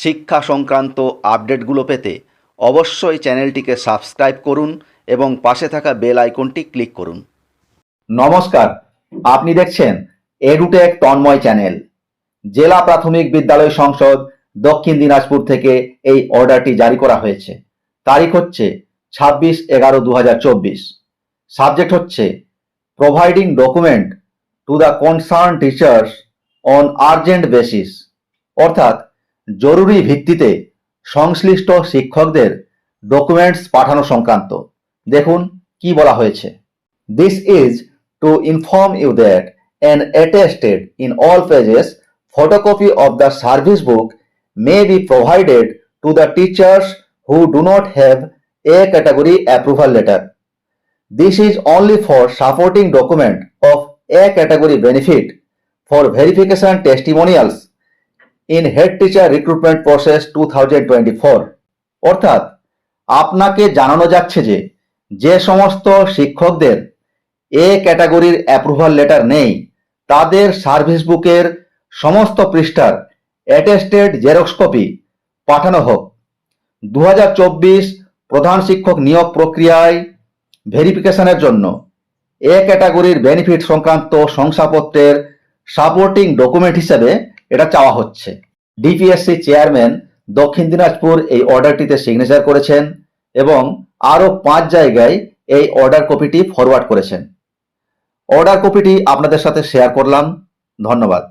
শিক্ষা সংক্রান্ত আপডেটগুলো পেতে অবশ্যই চ্যানেলটিকে সাবস্ক্রাইব করুন এবং পাশে থাকা বেল আইকনটি ক্লিক করুন। নমস্কার, আপনি দেখছেন এডুটেক তন্ময় চ্যানেল। জেলা প্রাথমিক বিদ্যালয় সংসদ দক্ষিণ দিনাজপুর থেকে এই অর্ডারটি জারি করা হয়েছে। তারিখ হচ্ছে ছাব্বিশ এগারো দু সাবজেক্ট হচ্ছে providing document to the concern teachers on urgent basis. অর্থাৎ জরুরি ভিত্তিতে সংশ্লিষ্ট শিক্ষকদের ডকুমেন্টস পাঠানো সংক্রান্ত। দেখুন কি বলা হয়েছে। This is to inform you that an attested in all pages photocopy of the service book may be provided to the teachers who do not have A category approval letter this is only for supporting document of A category benefit for verification testimonials in head teacher recruitment process 2024 অর্থাৎ, আপনাকে জানানো যাচ্ছে যে যে সমস্ত শিক্ষকদের এ ক্যাটাগরির approval letter নেই, তাদের সার্ভিস বুকের সমস্ত পৃষ্ঠার অ্যাটেস্টেড জেরক্স কপি পাঠানো হোক। দু হাজার চব্বিশ প্রধান শিক্ষক নিয়োগ প্রক্রিয়ায় ভেরিফিকেশনের জন্য এ ক্যাটাগরির বেনিফিট সংক্রান্ত শংসাপত্রের সাপোর্টিং ডকুমেন্ট হিসেবে এটা চাওয়া হচ্ছে। ডিপিএসসি চেয়ারম্যান দক্ষিণ দিনাজপুর এই অর্ডারটিতে সিগনেচার করেছেন এবং আরও পাঁচ জায়গায় এই অর্ডার কপিটি ফরওয়ার্ড করেছেন। অর্ডার কপিটি আপনাদের সাথে শেয়ার করলাম। ধন্যবাদ।